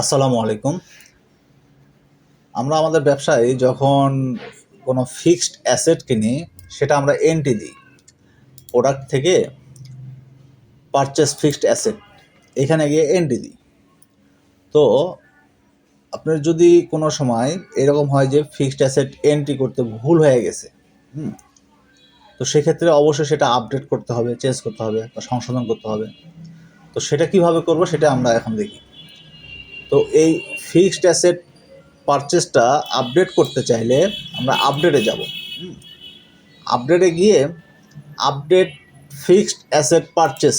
আসসালামু আলাইকুম। আমরা আমাদের ব্যবসায় যখন কোনো ফিক্সড অ্যাসেট কিনি, সেটা আমরা এন্ট্রি দিই। প্রোডাক্ট থেকে পারচেস ফিক্সড অ্যাসেট এখানে গিয়ে এন্ট্রি দিই। তো আপনার যদি কোনো সময় এরকম হয় যে ফিক্সড অ্যাসেট এন্ট্রি করতে ভুল হয়ে গেছে, হুম, তো সেক্ষেত্রে অবশ্যই সেটা আপডেট করতে হবে চেঞ্জ করতে হবে বা সংশোধন করতে হবে। তো সেটা কীভাবে করব সেটা আমরা এখন দেখি। তো এই ফিক্সড অ্যাসেট পারচেসটা আপডেট করতে চাইলে আমরা আপডেটে যাব। আপডেটে গিয়ে update fixed asset purchase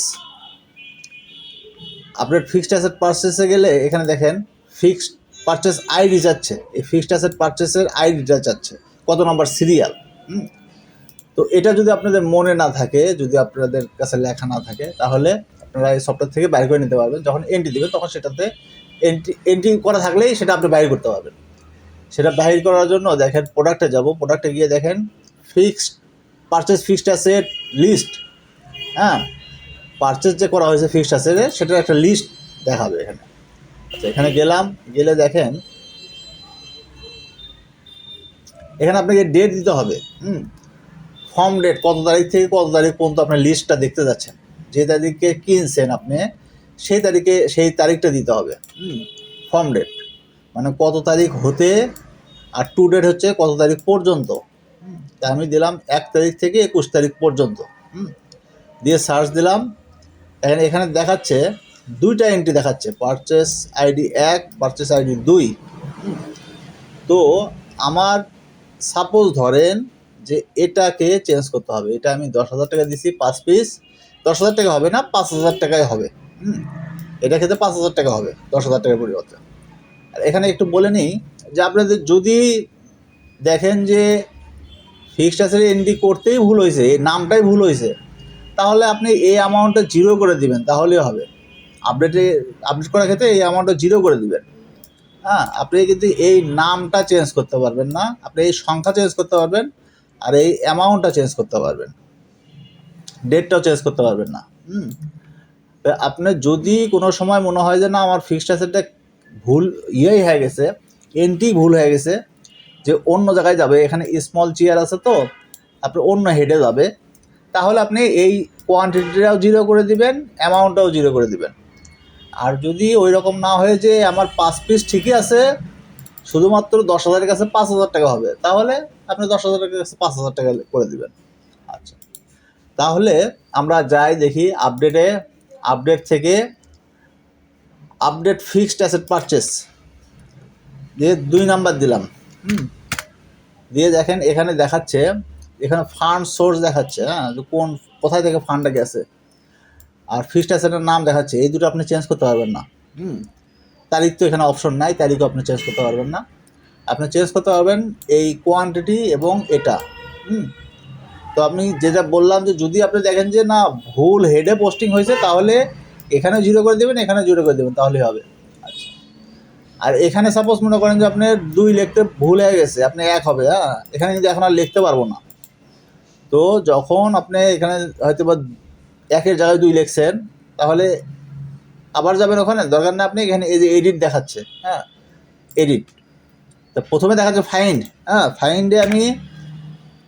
update fixed asset পারচেসে গেলে এখানে দেখেন ফিক্সড পারচেস আইডি যাচ্ছে। এই ফিক্সড অ্যাসেট পারচেসের আইডিটা যাচ্ছে। কত নম্বর সিরিয়াল তো এটা যদি আপনাদের মনে না থাকে, যদি আপনাদের কাছে লেখা না থাকে, তাহলে আপনারা এই সফটওয়্যার থেকে বাইর করে নিতে পারবেন। যখন এন্ট্রি দেবেন তখন সেটাতে এন্ট্রি এন্ট্রি করা থাকলেই সেটা আপনি বাইর করতে পারবেন। সেটা বাইর করার জন্য দেখেন প্রোডাক্টে যাব। প্রোডাক্টে গিয়ে দেখেন fixed purchase fixed asset list হ্যাঁ? পারচেস যে করা হয়েছে ফিক্সড অ্যাসেটে সেটার একটা লিস্ট দেখাবে এখানে। আচ্ছা এখানে গেলাম, গেলে দেখেন এখানে আপনাকে ডেট দিতে হবে। হুম? ফর্ম ডেট কত তারিখ থেকে কত তারিখ পর্যন্ত আপনার লিস্টটা দেখতে যাচ্ছেন। যে তারিখে কিনছেন আপনি সেই তারিখে, সেই তারিখটা দিতে হবে। ফর্ম ডেট মানে কত তারিখ হতে আর টু ডেট হচ্ছে কত তারিখ পর্যন্ত। তা আমি দিলাম এক তারিখ থেকে একুশ তারিখ পর্যন্ত। দিয়ে সার্চ দিলাম। এখানে এখানে দেখাচ্ছে, দুইটা এন্ট্রি দেখাচ্ছে পারচেস আইডি এক পারচেস আইডি দুই। তো আমার সাপোজ ধরেন যে এটাকে চেঞ্জ করতে হবে। এটা আমি দশ হাজার টাকা দিছি, পাঁচ পিস দশ হাজার টাকা হবে না, পাঁচ হাজার টাকায় হবে। হুম, এটা খেতে পাঁচ হাজার টাকা হবে, দশ হাজার টাকার পরিবর্তে। আর এখানে একটু বলে নিই যে আপনাদের যদি দেখেন যে ফিক্সড অ্যাসেট এন্ট্রি করতেই ভুল হয়েছে এই নামটাই ভুল হয়েছে, তাহলে আপনি এই অ্যামাউন্টটা জিরো করে দিবেন, তাহলেই হবে। আপডেটে আপডেট করার ক্ষেত্রে এই অ্যামাউন্টটা জিরো করে দিবেন। হ্যাঁ আপনি কিন্তু এই নামটা চেঞ্জ করতে পারবেন না, আপনি এই সংখ্যা চেঞ্জ করতে পারবেন, আর এই অ্যামাউন্টটা চেঞ্জ করতে পারবেন। ডেটটাও চেঞ্জ করতে পারবেন না। হুম আপনার যদি কোনো সময় মনে হয় যে না, আমার ফিক্সড অ্যাসেটটা ভুল ইয়েই হয়ে গেছে এন্ট্রি ভুল হয়ে গেছে, যে অন্য জায়গায় যাবে, এখানে স্মল চেয়ার আছে তো আপনি অন্য হেডে যাবে, তাহলে আপনি এই কোয়ান্টিটিটাও জিরো করে দিবেন অ্যামাউন্টটাও জিরো করে দিবেন। আর যদি ওই রকম না হয়ে যে আমার পাঁচ পিস ঠিকই আছে, শুধুমাত্র দশ হাজারের কাছে পাঁচ হাজার টাকা হবে, তাহলে আপনি দশ হাজারের কাছে পাঁচ হাজার টাকা করে দিবেন। আচ্ছা। তাহলে আমরা যাই দেখি আপডেটে আপডেট থেকে আপডেট ফিক্সড অ্যাসেট পারচেস দিয়ে দুই নাম্বার দিলাম। হুম। দিয়ে দেখেন এখানে দেখাচ্ছে, এখানে ফান্ড সোর্স দেখাচ্ছে হ্যাঁ কোন, কোথায় থেকে ফান্ডটা গেছে। আর ফিক্সড অ্যাসেটের নাম দেখাচ্ছে, এই দুটো আপনি চেঞ্জ করতে পারবেন না। হুম। তারিখ তো এখানে অপশন নাই, তারিখও আপনি চেঞ্জ করতে পারবেন না। আপনি চেঞ্জ করতে পারবেন এই কোয়ান্টিটি এবং এটা। হুম। তো আপনি যেটা বললাম যে যদি আপনি দেখেন যে না, ভুল হেডে পোস্টিং হয়েছে, তাহলে এখানে জিরো করে দেবেন, এখানে জিরো করে দেবেন, তাহলেই হবে। আর এখানে সাপোজ মনে করেন যে আপনার দুই লিখতে ভুল হয়ে গেছে, আপনি এক হবে হ্যাঁ? এখানে কিন্তু এখন আর লিখতে পারব না। তো যখন আপনি এখানে হয়তো বা একের জায়গায় দুই লিখছেন, তাহলে আবার যাবেন ওখানে। দরকার না আপনি এখানে এই যে এডিট দেখাচ্ছে হ্যাঁ? এডিট তো প্রথমে দেখাচ্ছে ফাইন্ড হ্যাঁ? ফাইন্ডে আমি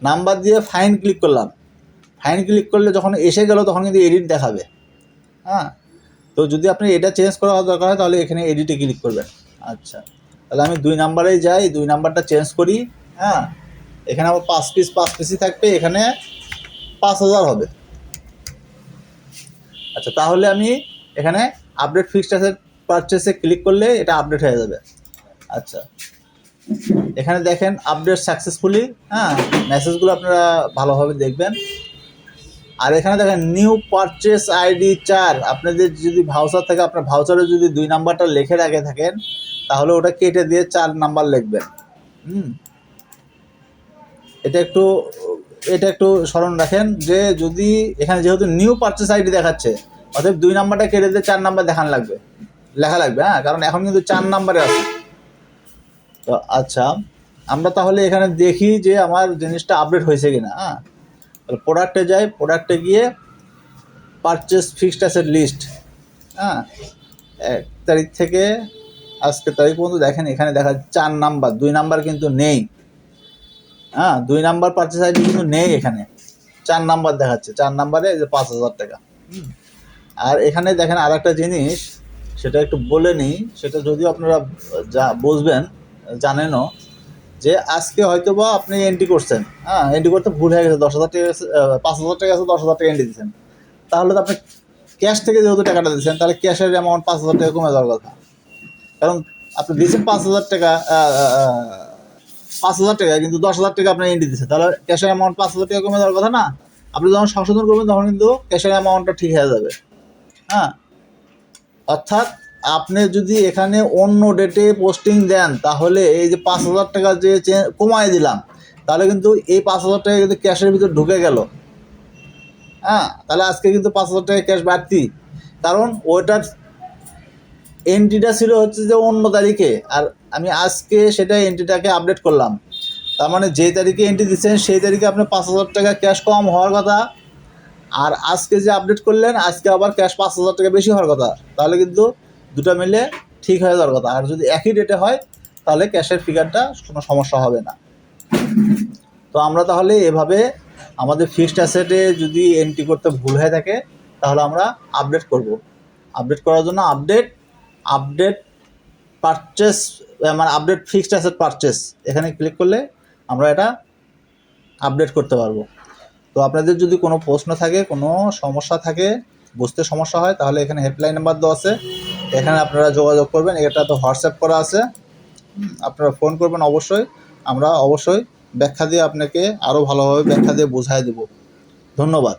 নাম্বার দিয়ে ফাইন ক্লিক করলাম। ফাইন ক্লিক করলে যখন এসে গেল, তখন কিন্তু এডিট দেখাবে। হ্যাঁ? তো যদি আপনি এটা চেঞ্জ করা দরকার হয়, তাহলে এখানে এডিটে ক্লিক করবেন। আচ্ছা। তাহলে আমি দুই নাম্বারেই যাই, দুই নাম্বারটা চেঞ্জ করি। হ্যাঁ? এখানে আবার পাঁচ পিস পাঁচ পিসই থাকবে, এখানে পাঁচ হাজার হবে। আচ্ছা তাহলে আমি এখানে আপডেট ফিক্সড অ্যাসেট পারচেসে ক্লিক করলে এটা আপডেট হয়ে যাবে। আচ্ছা। এখানে দেখেন আপডেট সাকসেসফুলি হ্যাঁ? মেসেজগুলো আপনারা ভালোভাবে দেখবেন। আর এখানে দেখেন নিউ পারচেস আইডি চার। আপনাদের যদি ভাউচার থাকে, আপনার ভাউচারে যদি দুই নাম্বারটা লেখে রাখে থাকেন, তাহলে ওটা কেটে দিয়ে চার নাম্বার লিখবেন। হুম? এটা একটু এটা একটু স্মরণ রাখেন যে যদি এখানে যেহেতু নিউ পারচেস আইডি দেখাচ্ছে অর্থাৎ দুই নাম্বারটা কেটে দিয়ে চার নাম্বার দেখান লাগবে। লেখা লাগবে হ্যাঁ? কারণ এখন কিন্তু চার নাম্বারে আছে। তো আচ্ছা আমরা তাহলে এখানে দেখি যে আমার জিনিসটা আপডেট হয়েছে কিনা হ্যাঁ? তাহলে প্রোডাক্টে যাই প্রোডাক্টে গিয়ে পারচেস ফিক্সড অ্যাসেট লিস্ট হ্যাঁ? এক তারিখ থেকে আজকে তারিখ পর্যন্ত দেখেন, এখানে দেখা চার নাম্বার দুই নাম্বার কিন্তু নেই হ্যাঁ? দুই নাম্বার পার্চেস আইডি কিন্তু নেই এখানে, চার নাম্বার দেখাচ্ছে, চার নাম্বারে যে পাঁচ হাজার টাকা। আর এখানে দেখেন আর একটা জিনিস, সেটা একটু বলে নিই, সেটা যদিও আপনারা যা বুঝবেন জানেনও যে আজকে হয়তো বা আপনি এন্ট্রি করছেন হ্যাঁ এন্ট্রি করতে ভুল হয়ে গেছে, দশ হাজার টাকা পাঁচ হাজার টাকা আছে, দশ হাজার টাকা এন্ট্রি দিচ্ছেন তাহলে তো আপনি ক্যাশ থেকে যেহেতু টাকাটা দিচ্ছেন তাহলে ক্যাশের অ্যামাউন্ট পাঁচ হাজার টাকা কমে যাওয়ার কথা। কারণ আপনি দিয়েছেন পাঁচ হাজার টাকা পাঁচ হাজার টাকা, কিন্তু দশ হাজার টাকা আপনি এন্ট্রি দিচ্ছেন তাহলে ক্যাশের অ্যামাউন্ট পাঁচ হাজার টাকা কমে যাওয়ার কথা না? আপনি যখন সংশোধন করবেন, তখন কিন্তু ক্যাশের অ্যামাউন্টটা ঠিক হয়ে যাবে। হ্যাঁ অর্থাৎ আপনি যদি এখানে অন্য ডেটে পোস্টিং দেন, তাহলে এই যে পাঁচ হাজার টাকা যে কমায় দিলাম, তাহলে কিন্তু এই পাঁচ হাজার টাকা কিন্তু ক্যাশের ভিতর ঢুকে গেল। হ্যাঁ তাহলে আজকে কিন্তু পাঁচ হাজার টাকা ক্যাশ বাড়তি। কারণ ওইটার এন্ট্রিটা ছিল হচ্ছে যে অন্য তারিখে, আর আমি আজকে সেটা এন্ট্রিটাকে আপডেট করলাম। তার মানে যে তারিখে এন্ট্রি দিচ্ছেন, সেই তারিখে আপনার পাঁচ হাজার টাকা ক্যাশ কম হওয়ার কথা। আর আজকে যে আপডেট করলেন, আজকে আবার ক্যাশ পাঁচ হাজার টাকা বেশি হওয়ার কথা। তাহলে কিন্তু দুটো মিলে ঠিক হয়ে যাওয়ার কথা। আর যদি একই ডেটে হয়, তাহলে ক্যাশের ফিগারটা কোনো সমস্যা হবে না। তো আমরা তাহলে এভাবে আমাদের ফিক্সড অ্যাসেটে যদি এন্ট্রি করতে ভুল হয়ে থাকে, তাহলে আমরা আপডেট করব। আপডেট করার জন্য আপডেট আপডেট পারচেস মানে আপডেট ফিক্সড অ্যাসেট পারচেস এখানে ক্লিক করলে আমরা এটা আপডেট করতে পারব। তো আপনাদের যদি কোনো প্রশ্ন থাকে, কোনো সমস্যা থাকে, বুঝতে সমস্যা হয়, তাহলে এখানে হেল্পলাইন নাম্বার দেওয়া আছে। এখানে আপনারা যোগাযোগ করবেন এটা তো হোয়াটসঅ্যাপ করা আছে। আপনারা ফোন করবেন অবশ্যই, আমরা অবশ্যই ব্যাখ্যা দিয়ে আপনাকে আরও ভালোভাবে ব্যাখ্যা দিয়ে বোঝায় দেব। ধন্যবাদ।